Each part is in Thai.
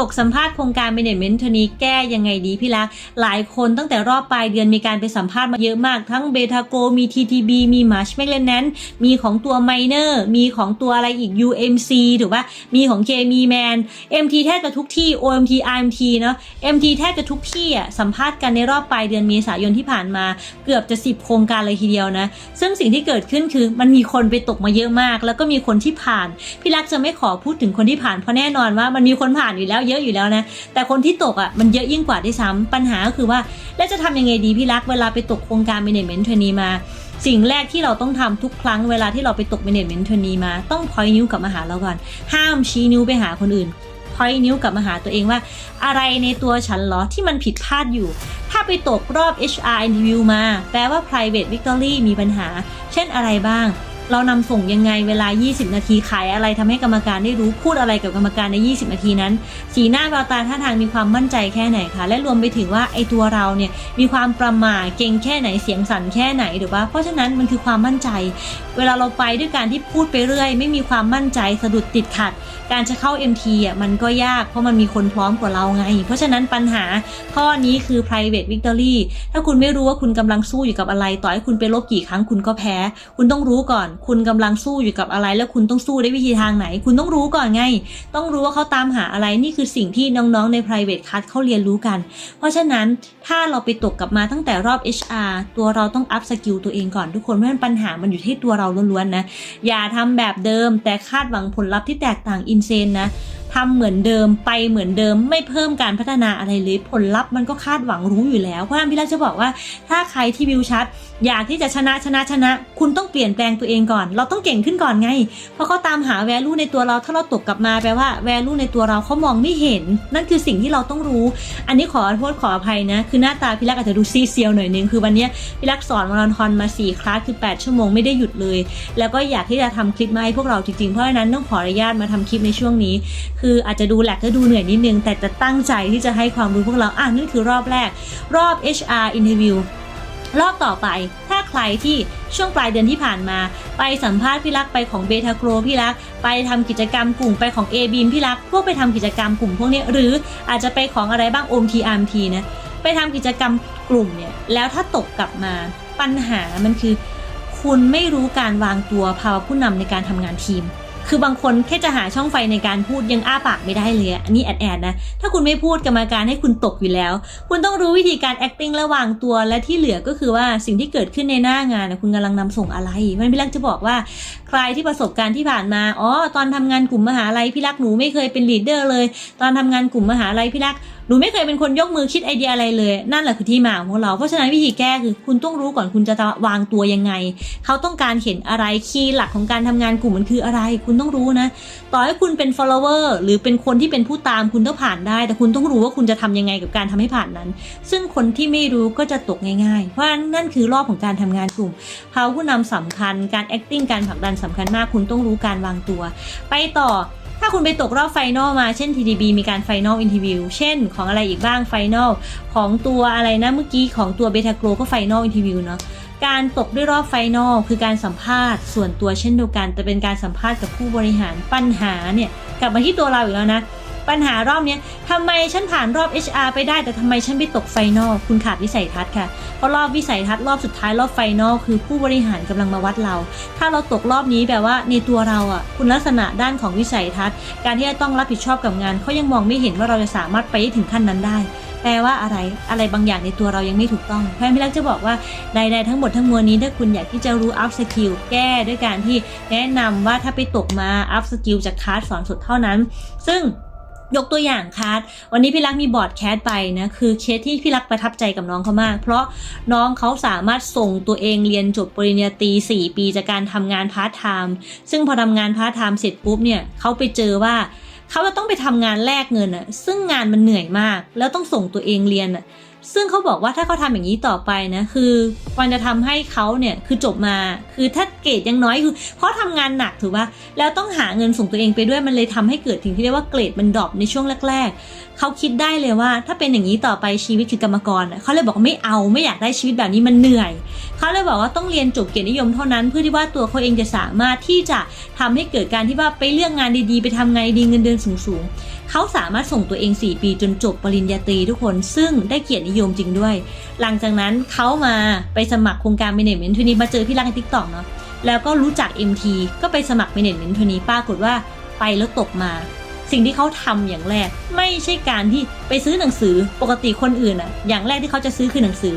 ตกสัมภาษณ์โครงการ management เทนี้แก้ยังไงดีพี่ลักษณ์หลายคนตั้งแต่รอบปลายเดือนมีการไปสัมภาษณ์มาเยอะมาก ทั้งเบทาโกมี TTB มี Marsh McLennan มีของตัว Miner มีของตัวอะไรอีก UMC ถือว่ามีของ k m Man MT แทบจะทุกที่ OMT RMT เนาะ MT แทบจะทุกที่อะสัมภาษณ์กันในรอบปลายเดือนเมษายนที่ผ่านมาเกือบจะ 10 โครงการเลยทีเดียวนะ ซึ่งสิ่งที่เกิดขึ้นคือมันมีคนไปตกมาเยอะมาก แล้วก็มีคนที่ผ่าน พี่รักจะไม่ขอพูดถึงคนที่ผ่านเพราะแน่นอนว่ามันมีคนผ่านอยู่แล้วเยอะอยู่แล้วนะ แต่คนที่ตกอะมันเยอะยิ่งกว่าด้วยซ้ำปัญหาก็คือว่า แล้วจะทำยังไงดีพี่รักเวลาไปตกโครงการ management trainee มา สิ่งแรกที่เราต้องทำทุกครั้งเวลาที่เราไปตก management trainee มา ต้องพอยนิ้วกลับมาหาเราก่อน ห้ามชี้นิ้วไปหาคนอื่นพอยนิ้วกลับมาหาตัวเองว่า อะไรในตัวฉันหรอที่มันผิดพลาดอยู่ถ้าไปตกรอบ HR interview มา แปลว่า private victory มีปัญหา เช่นอะไรบ้าง เรานำส่งยังไงเวลา 20 นาทีขายอะไรทำให้กรรมการได้รู้พูดอะไรกับกรรมการใน 20 นาทีนั้น สีหน้าแววตาท่าทางมีความมั่นใจแค่ไหนคะ และรวมไปถึงว่าไอตัวเราเนี่ยมีความประหม่าเก่งแค่ไหนเสียงสั่นแค่ไหนหรือว่าเพราะฉะนั้นมันคือความมั่นใจ เวลาเราไปด้วยการที่พูดไปเรื่อย ไม่มีความมั่นใจสะดุดติดขัด การจะเข้า MT อะมันก็ยากเพราะมันมีคนพร้อมกว่าเราไง เพราะฉะนั้นปัญหาข้อนี้คือ private victory ถ้าคุณไม่รู้ว่าคุณกำลังสู้อยู่กับอะไร ต่อให้คุณไปลบกี่ครั้งคุณก็แพ้ คุณต้องรู้ก่อนคุณกำลังสู้อยู่กับอะไร แล้วคุณต้องสู้ได้วิธีทางไหน คุณต้องรู้ก่อนไง ต้องรู้ว่าเขาตามหาอะไรนี่คือสิ่งที่น้องๆใน private class เขาเรียนรู้กัน เพราะฉะนั้นถ้าเราไปตกกลับมาตั้งแต่รอบ HR ตัวเราต้อง up skill ตัวเองก่อนทุกคนเพราะฉะนั้นปัญหามันอยู่ที่ตัวเราล้วนๆนะอย่าทำแบบเดิมแต่คาดหวังผลลัพธ์ที่แตกต่างอินเซนนะ ทำเหมือนเดิมไปเหมือนเดิม ไม่เพิ่มการพัฒนาอะไรเลยผลลัพธ์มันก็คาดหวังรู้อยู่แล้ว เพราะนั้นพี่รักจะบอกว่าถ้าใครที่วิวชัด อยากที่จะชนะชนะชนะ คุณต้องเปลี่ยนแปลงตัวเองก่อน เราต้องเก่งขึ้นก่อนไง เพราะเขาตามหาแวลูในตัวเราถ้าเราตกกลับมาแปลว่าแวลูในตัวเราเขามองไม่เห็น นั่นคือสิ่งที่เราต้องรู้ อันนี้ขอโทษขออภัยนะ คือหน้าตาพี่รักอาจจะดูซีเซียวหน่อยนึงคือวันนี้พี่รักสอนมาราธอนมา4คลาสคือ 8 ชั่วโมงไม่ได้หยุดเลย แล้วก็อยากที่จะทำคลิปมาให้พวกเราจริงๆเพราะฉะนั้นต้องขออนุญาตมาทำคลิปในช่วงนี้คืออาจจะดูแหลกก็ดูเหนื่อยนิดนึง แต่จะตั้งใจที่จะให้ความรู้พวกเราอะนั่นคือรอบแรก รอบ HR interview รอบต่อไปถ้าใครที่ช่วงปลายเดือนที่ผ่านมา ไปสัมภาษณ์พี่รักไปของเบทาโกรพี่รัก ไปทำกิจกรรมกลุ่มไปของ A อบีมพี่รักพวกไปทำกิจกรรมกลุ่มพวกนี้หรืออาจจะไปของอะไรบ้าง OMT RMT นะไปทำกิจกรรมกลุ่มเนี่ยแล้วถ้าตกกลับมาปัญหามันคือ คุณไม่รู้การวางตัวภาวะผู้นำในการทำงานทีม คือบางคนแค่จะหาช่องไฟในการพูดยังอ้าปากไม่ได้เลยอันนี้แอดแอดนะ ถ้าคุณไม่พูดกรรมการให้คุณตกอยู่แล้ว คุณต้องรู้วิธีการ acting และวางตัวและที่เหลือก็คือว่าสิ่งที่เกิดขึ้นในหน้างานนะคุณกำลังนำส่งอะไร มันพี่รักจะบอกว่าใครที่ประสบการณ์ที่ผ่านมา อ๋อ ตอนทำงานกลุ่มมหาลัยพี่รักหนูไม่เคยเป็นลีดเดอร์เลย ตอนทำงานกลุ่มมหาลัยพี่รักหนูไม่เคยเป็นคนยกมือคิดไอเดียอะไรเลย นั่นแหละคือที่มาของพวกเรา เพราะฉะนั้นวิธีแก้คือคุณต้องรู้ก่อนคุณจะวางตัวยังไง เขาต้องการเห็นอะไรคีย์หลักของการทำงานกลุ่มมันคืออะไรคุณต้องรู้นะ ต่อให้คุณเป็น follower หรือเป็นคนที่เป็นผู้ตามคุณต้องผ่านได้ แต่คุณต้องรู้ว่าคุณจะทำยังไงกับการทำให้ผ่านนั้น ซึ่งคนที่ไม่รู้ก็จะตกง่ายๆ เพราะฉะนั้นนั่นคือรอบของการทำงานกลุ่มภาวะผู้นำสำคัญการ acting การผลักดันสำคัญมาก คุณต้องรู้การวางตัว ไปต่อถ้าคุณไปตกรอบไฟนอลมาเช่น TDB มีการไฟนอลอินทิวิวเช่นของอะไรอีกบ้างไฟนอลของตัวอะไรนะเมื่อกี้ของตัวเบทาโกรก็ไฟนอลอินทิวิวเนาะ การตกด้วยรอบไฟนอลคือการสัมภาษณ์ส่วนตัวเช่นเดียวกัน แต่เป็นการสัมภาษณ์กับผู้บริหารปัญหาเนี่ยกลับมาที่ตัวเราอีกแล้วนะ ปัญหารอบนี้ทำไมฉันผ่านรอบ HR ไปได้ แต่ทำไมฉันไปตกไฟนอลคุณขาดวิสัยทัศน์ค่ะเพราะรอบวิสัยทัศน์รอบสุดท้ายรอบไฟนอลคือผู้บริหารกำลังมาวัดเรา ถ้าเราตกรอบนี้แปลว่าในตัวเราอะ คุณลักษณะด้านของวิสัยทัศน์ การที่จะต้องรับผิดชอบกับงานเขายังมองไม่เห็นว่าเราจะสามารถไปถึงขั้นนั้นได้ แปลว่าอะไร อะไรบางอย่างในตัวเรายังไม่ถูกต้องเพราะฉะนั้นพี่ลักษ์จะบอกว่าใดๆทั้งหมดทั้งมวลนี้ถ้าคุณอยากที่จะรู้ up skill แก้ด้วยการที่แนะนำว่าถ้าไปตกมา up skill จากคลาสสอนสดเท่านั้น ซึ่งยกตัวอย่างคัสวันนี้พี่รักมีบอร์ดแคสไปนะ คือเคสที่พี่รักประทับใจกับน้องเขามาก เพราะน้องเขาสามารถส่งตัวเองเรียนจบปริญญาตรี4 ปีจากการทำงานพาร์ทไทม์ซึ่งพอทำงานพาร์ทไทม์เสร็จปุ๊บเนี่ยเขาไปเจอว่า เขาจะต้องไปทำงานแลกเงินอะซึ่งงานมันเหนื่อยมาก แล้วต้องส่งตัวเองเรียนอะซึ่งเขาบอกว่าถ้าเขาทำอย่างนี้ต่อไปนะคือมันจะทำให้เขาเนี่ยคือจบมา คือถ้าเกรดยังน้อยคือเพราะทำงานหนักถือว่า แล้วต้องหาเงินส่งตัวเองไปด้วยมันเลยทำให้เกิดถึงที่เรียกว่าเกรดมันดรอปในช่วงแรก ๆเขาคิดได้เลยว่า ถ้าเป็นอย่างนี้ต่อไปชีวิตคือกรรมกรเขาเลยบอกไม่เอาไม่อยากได้ชีวิตแบบนี้มันเหนื่อย เขาเลยบอกว่าต้องเรียนจบเกียรตินิยมเท่านั้น เพื่อที่ว่าตัวเขาเองจะสามารถที่จะทำให้เกิดการที่ว่าไปเลือกงานดีๆ ไปทำงานดีเงินเดือนสูงๆเขาสามารถส่งตัวเอง 4 ปีจนจบปริญญาตรีทุกคนซึ่งได้เกียรตินิยมจริงด้วย หลังจากนั้นเขามาไปสมัครโครงการ Management ทีนี้มาเจอพี่รักในทิกตอกเนาะแล้วก็รู้จัก MT ก็ไปสมัคร Management ทีนี้ปรากฏว่าไปแล้วตกมา สิ่งที่เขาทำอย่างแรก ไม่ใช่การที่ไปซื้อหนังสือปกติคนอื่นอะอย่างแรกที่เขาจะซื้อคือหนังสือ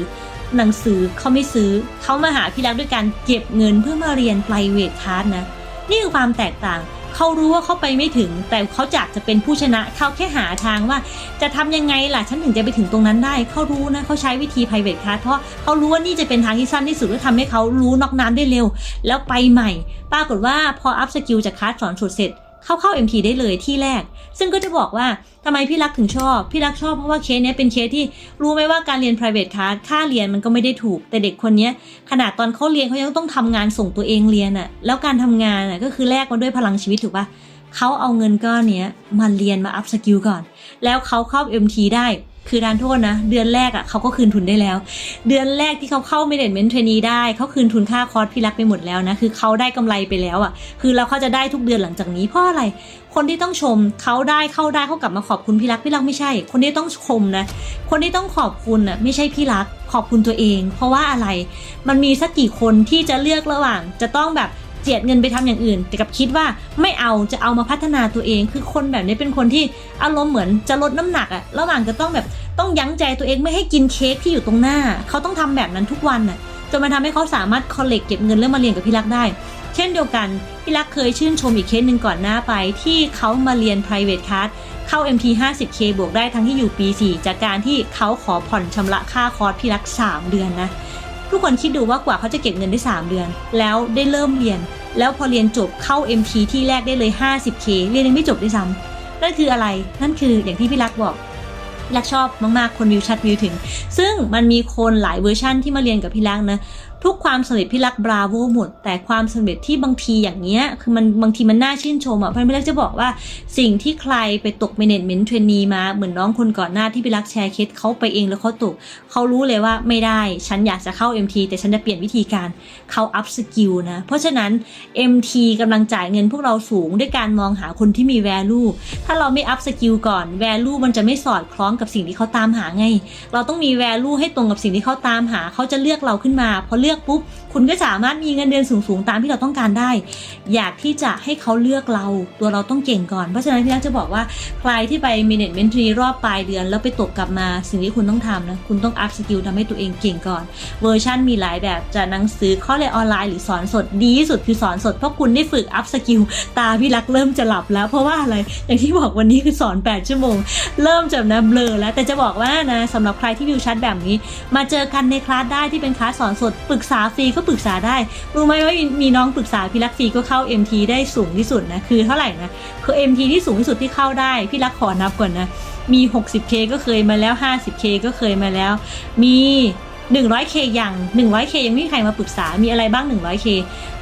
หนังสือเขาไม่ซื้อเขามาหาพี่รักด้วยการเก็บเงินเพื่อมาเรียน private class นะนี่คือความแตกต่างเขารู้ว่าเขาไปไม่ถึง แต่เขาอยากจะเป็นผู้ชนะเขาแค่หาทางว่า จะทำยังไงล่ะฉันถึงจะไปถึงตรงนั้นได้เขารู้นะเขาใช้วิธี private class เพราะเขารู้ว่านี่จะเป็นทางที่สั้นที่สุดและทำให้เขารู้นอกน้ำได้เร็ว แล้วไปใหม่ ปรากฏว่าพออัพสกิลจากคลาสสอนสุดเสร็จ เข้าเข้า MT ได้เลยที่แรก ซึ่งก็จะบอกว่าทำไมพี่รักถึงชอบ พี่รักชอบเพราะว่าเคสเนี้ยเป็นเคสที่รู้ไหมว่าการเรียน private class ค่าเรียนมันก็ไม่ได้ถูก แต่เด็กคนเนี้ยขนาดตอนเขาเรียนเขายังต้องทำงานส่งตัวเองเรียนอะแล้วการทำงานอะก็คือแลกมาด้วยพลังชีวิตถูกปะเขาเอาเงินก้อนเนี้ยมาเรียนมาอัพสกิลก่อน แล้วเขาเข้า MT ได้ คือทานโทษนะ เดือนแรกอะเขาก็คืนทุนได้แล้ว เดือนแรกที่เขาเข้า management trainee ได้เขาคืนทุนค่าคอร์สพี่รักไปหมดแล้วนะคือเขาได้กำไรไปแล้วอะคือแล้วเขาจะได้ทุกเดือนหลังจากนี้เพราะอะไร คนที่ต้องชมเขาได้เข้าได้เขากลับมาขอบคุณพี่รักพี่รักไม่ใช่ คนที่ต้องชมนะคนที่ต้องขอบคุณน่ะไม่ใช่พี่รักขอบคุณตัวเอง เพราะว่าอะไร มันมีสักกี่คนที่จะเลือกระหว่าง จะต้องแบบ เจียดเงินไปทำอย่างอื่น แต่กับคิดว่าไม่เอาจะเอามาพัฒนาตัวเอง คือคนแบบนี้เป็นคนที่อารมณ์เหมือนจะลดน้ำหนักอะระหว่างจะต้องแบบต้องยั้งใจตัวเองไม่ให้กินเค้กที่อยู่ตรงหน้า เขาต้องทำแบบนั้นทุกวันน่ะจนมันทำให้เขาสามารถคอลเลกเก็บเงินแล้วมาเรียนกับพี่รักได้ เช่นเดียวกันพี่รักเคยชื่นชมอีกเคสหนึ่งก่อนหน้าไป ที่เขามาเรียน private class เข้า MT 50K บวกได้ทั้งที่อยู่ปี 4 จากการที่เขาขอผ่อนชำระค่าคอร์สพี่รัก 3 เดือนนะ ทุกคนคิดดูว่ากว่าเขาจะเก็บเงินได้ 3 เดือน แล้วได้เริ่มเรียน แล้วพอเรียนจบเข้า MT ที่แรกได้เลย 50K เรียนยังไม่จบด้วยซ้ำนั่นคืออะไรนั่นคืออย่างที่พี่รักบอกพี่รักชอบมากๆคนวิวชัดวิวถึง ซึ่งมันมีคนหลายเวอร์ชั่นที่มาเรียนกับพี่รักนะ ทุกความสำเร็จพี่รักบราโวหมด แต่ความสำเร็จที่บางทีอย่างเงี้ย คือมันบางทีมันน่าชื่นชมอะเพื่อนพี่รักจะบอกว่าสิ่งที่ใครไปตก management trainee มาเหมือนน้องคนก่อนหน้าที่พี่รักแชร์เคสเขาไปเองแล้วเขาตกเขารู้เลยว่าไม่ได้ ฉันอยากจะเข้า MT แต่ฉันจะเปลี่ยนวิธีการเขา up skill นะ เพราะฉะนั้น MT กำลังจ่ายเงินพวกเราสูงด้วยการมองหาคนที่มี value ถ้าเราไม่ up skill ก่อน value มันจะไม่สอดคล้องกับสิ่งที่เขาตามหาไง เราต้องมี value ให้ตรงกับสิ่งที่เขาตามหาเขาจะเลือกเราขึ้นมาพอเลือกปุ๊บคุณก็สามารถมีเงินเดือนสูงๆตามที่เราต้องการได้ อยากที่จะให้เขาเลือกเราตัวเราต้องเก่งก่อน เพราะฉะนั้นพี่นักจะบอกว่าใครที่ไป management tree รอบปลายเดือน แล้วไปตกกลับมาสิ่งที่คุณต้องทำนะคุณต้อง up skill ทำให้ตัวเองเก่งก่อน เวอร์ชันมีหลายแบบจะหนังสือข้อเรียนออนไลน์หรือสอนสดดีที่สุดคือสอนสดเพราะคุณได้ฝึก up skill ตาพี่รักเริ่มจะหลับแล้ว เพราะว่าอะไรอย่างที่บอกวันนี้คือสอน 8 ชั่วโมง เริ่มจะนะเบลอแล้วแต่จะบอกว่านะสำหรับใครที่วิวชัดแบบนี้ มาเจอกันในคลาสได้ที่เป็นคลาสสอนสดปรึกษาฟรีก็ปรึกษาได้ รู้ไหมว่ามีน้องปรึกษาพี่รักฟรีก็เข้า MT ได้สูงที่สุดนะ คือเท่าไหร่นะ คือ MT ที่สูงที่สุดที่เข้าได้ พี่รักขอนับก่อนนะ มี 60K ก็เคยมาแล้ว 50K ก็เคยมาแล้ว มี 100K อย่าง 100K ยังไม่มีใครมาปรึกษา มีอะไรบ้าง 100K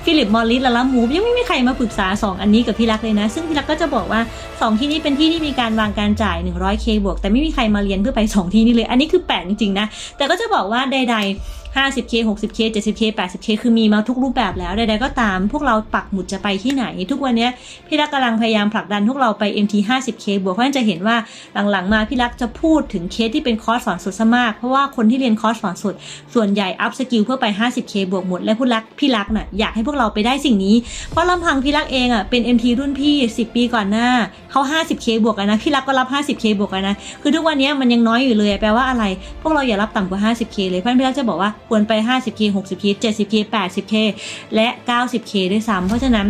ฟิลิปมอริสและละมูฟยังไม่มีใครมาปรึกษา 2 อันนี้กับพี่รักเลยนะ ซึ่งพี่รักก็จะบอกว่า 2 ที่นี้เป็นที่ที่มีการวางการจ่าย 100K บวก แต่ไม่มีใครมาเรียนเพื่อไป 2 ที่นี้เลย อันนี้คือแปลกจริงๆนะ แต่ก็จะบอกว่าใด ๆ 50K 60K 70K 80K คือมีมาทุกรูปแบบแล้วใดๆก็ตาม พวกเราปักหมุดจะไปที่ไหน ทุกวันนี้พี่รักกำลังพยายามผลักดันพวกเราไป MT 50K บวกเพราะฉะนั้นจะเห็นว่าหลังๆมาพี่รักจะพูดถึงเคสที่เป็นคอร์สสอนสดซะมาก เพราะว่าคนที่เรียนคอร์สสอนสดส่วนใหญ่อัพสกิลเพื่อไป 50K บวกหมดและผู้รักพี่รักน่ะอยากให้พวกวกเราไปได้สิ่งนี้ เพราะลำพังพี่รักเองอะเป็น MT รุ่นพี่ 10 ปีก่อนหน้าเขา 50K บวกกันนะพี่รักก็รับ 50K บวกกันนะคือทุกวันนี้มันยังน้อยอยู่เลยแปลว่าอะไร พวกเราอย่ารับต่ำกว่า 50K เลยเพื่อนพี่รักจะบอกว่าควรไป 50K 60K 70K 80K และ 90K ด้วยซ้ำเพราะฉะนั้น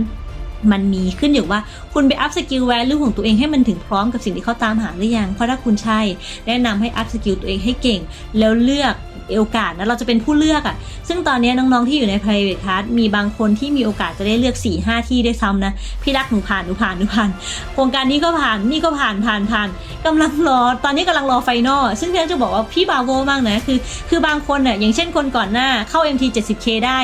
มันมีขึ้นอยู่ว่าคุณไปอัพสกิลแวลูของตัวเองให้มันถึงพร้อมกับสิ่งที่เขาตามหาหรือยัง เพราะถ้าคุณใช่แนะนำให้อัพสกิลตัวเองให้เก่ง แล้วเลือกโอกาสนะเราจะเป็นผู้เลือกอะ่ะ ซึ่งตอนนี้น้องๆที่อยู่ใน private class มีบางคนที่มีโอกาสจะได้เลือก 4 5 ที่ได้ซ้ำนะ พี่รักหนูผ่านหนูผ่านหนูผ่าน โครงการนี้ก็ผ่านนี่ก็ผ่านผ่านผ่านกำลังรอ ตอนนี้กำลังรอไฟนอลซึ่งพี่รักจะบอกว่าพี่บาโวมากนะคือ คือบางคนน่ะอย่างเช่นคนก่อนหน้าเข้า MT 70K ได้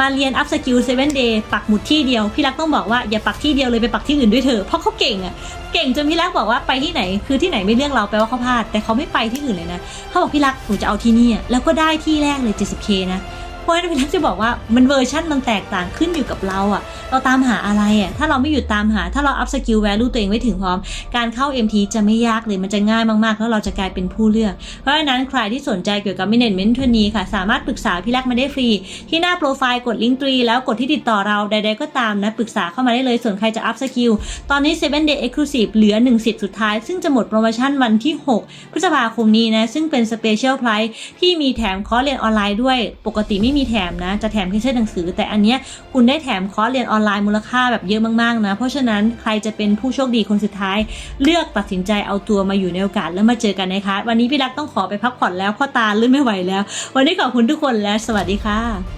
มาเรียนอัพสกิลเซเว่นเดย์ปักหมุดที่เดียว พี่รักต้องบอกว่าอย่าปักที่เดียวเลยไปปักที่อื่นด้วยเถอะเพราะเขาเก่งอะเก่งจนพี่รักบอกว่าไปที่ไหน คือที่ไหนไม่เลือกเราแปลว่าเขาพลาด แต่เขาไม่ไปที่อื่นเลยนะเขาบอกพี่รักหนูจะเอาที่นี่แล้วก็ได้ที่แรกเลย 70k นะ ราะฉะนั้นพี่รักจะบอกว่ามันเวอร์ชั่นมันแตกต่างขึ้นอยู่กับเราอะเราตามหาอะไรอะถ้าเราไม่หยุดตามหา ถ้าเราอัพสกิลแวลูตัวเองไว้ถึงพร้อม การเข้า MT จะไม่ยากเลยมันจะง่ายมากๆ แล้วเราจะกลายเป็นผู้เลือก เพราะฉะนั้นใครที่สนใจเกี่ยวกับ Management เทนีค่ะ สามารถปรึกษาพี่รักมาได้ฟรี ที่หน้าโปรไฟล์กดลิงก์ตรีแล้วกดที่ติดต่อเราใด ๆ ก็ตามนะปรึกษาเข้ามาได้เลยส่วนใครจะอัพสกิลตอนนี้ 7 day exclusive เหลือ 1 สิทธิ์สุดท้าย ซึ่งจะหมดโปรโมชั่นวันที่ 6 พฤษภาคมนี้นะซึ่งเป็น special price ที่มีแถมคอร์สเรียนออนไลน์ด้วยปกติไม่มีแถมนะ จะแถมแค่เช่นหนังสือ แต่อันเนี้ยคุณได้แถมคอร์สเรียนออนไลน์มูลค่าแบบเยอะมากๆนะ เพราะฉะนั้นใครจะเป็นผู้โชคดีคนสุดท้าย เลือกตัดสินใจเอาตัวมาอยู่ในโอกาสแล้วมาเจอกันนะคะ วันนี้พี่รักต้องขอไปพักผ่อนแล้วพ่อตาลื่นไม่ไหวแล้ว วันนี้ขอบคุณทุกคนและสวัสดีค่ะ